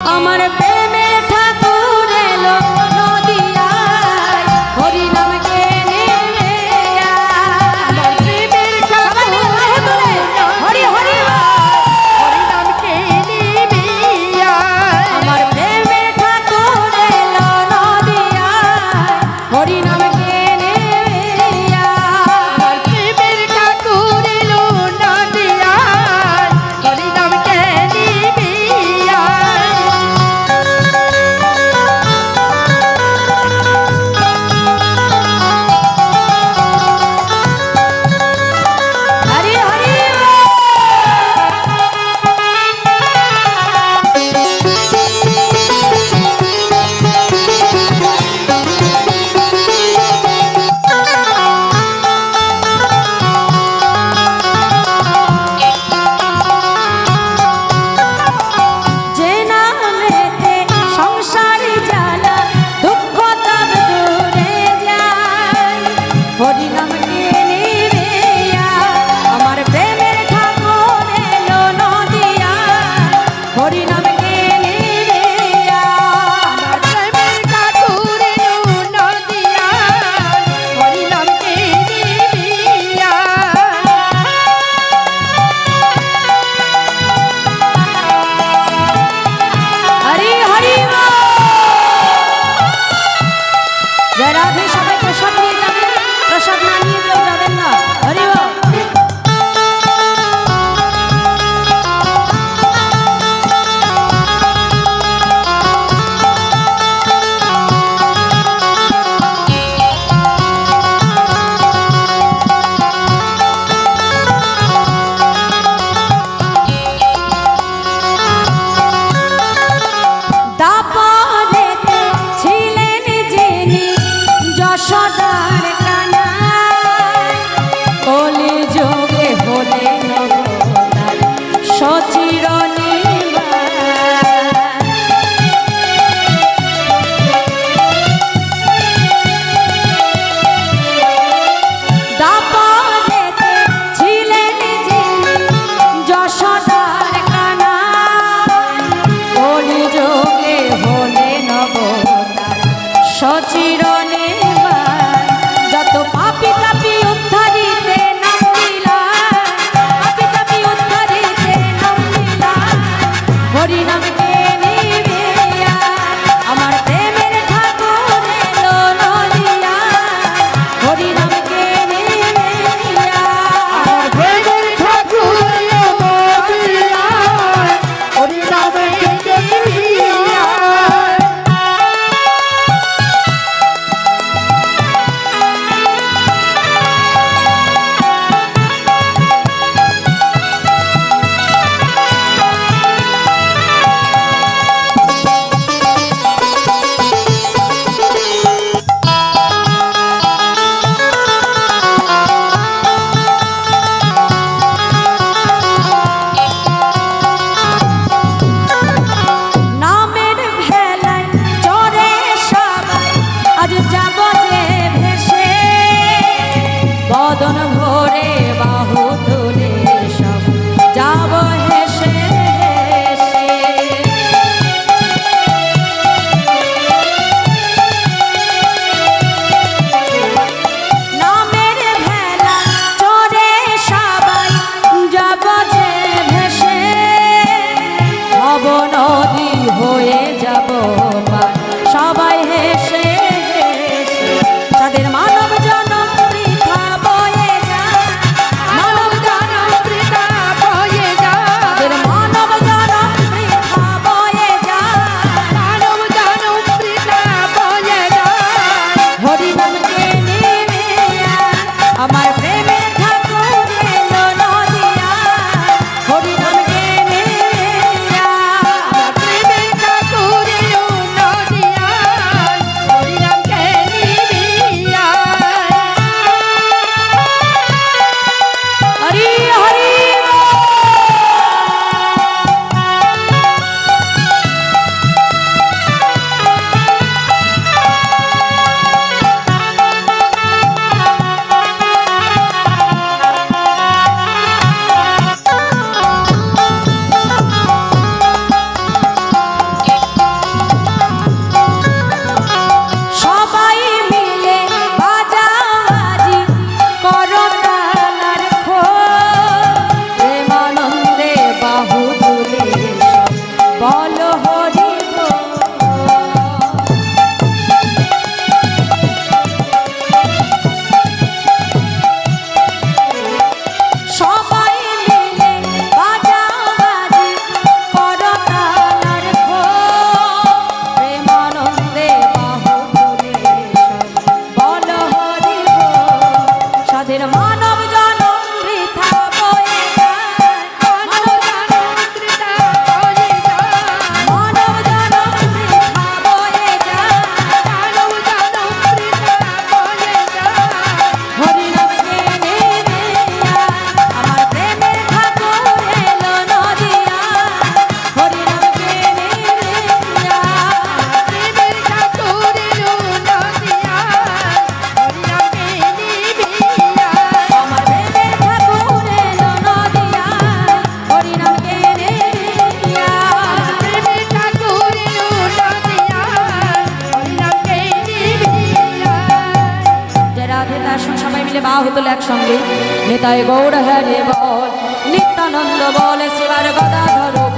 আমার body number 我的妈！Hola. Radhe আসুন সবাই মিলে বা হতো একসঙ্গে। নেতায় গৌর হরে হ্যাঁ বল, নিত্যানন্দ বলে শিবার গদাধর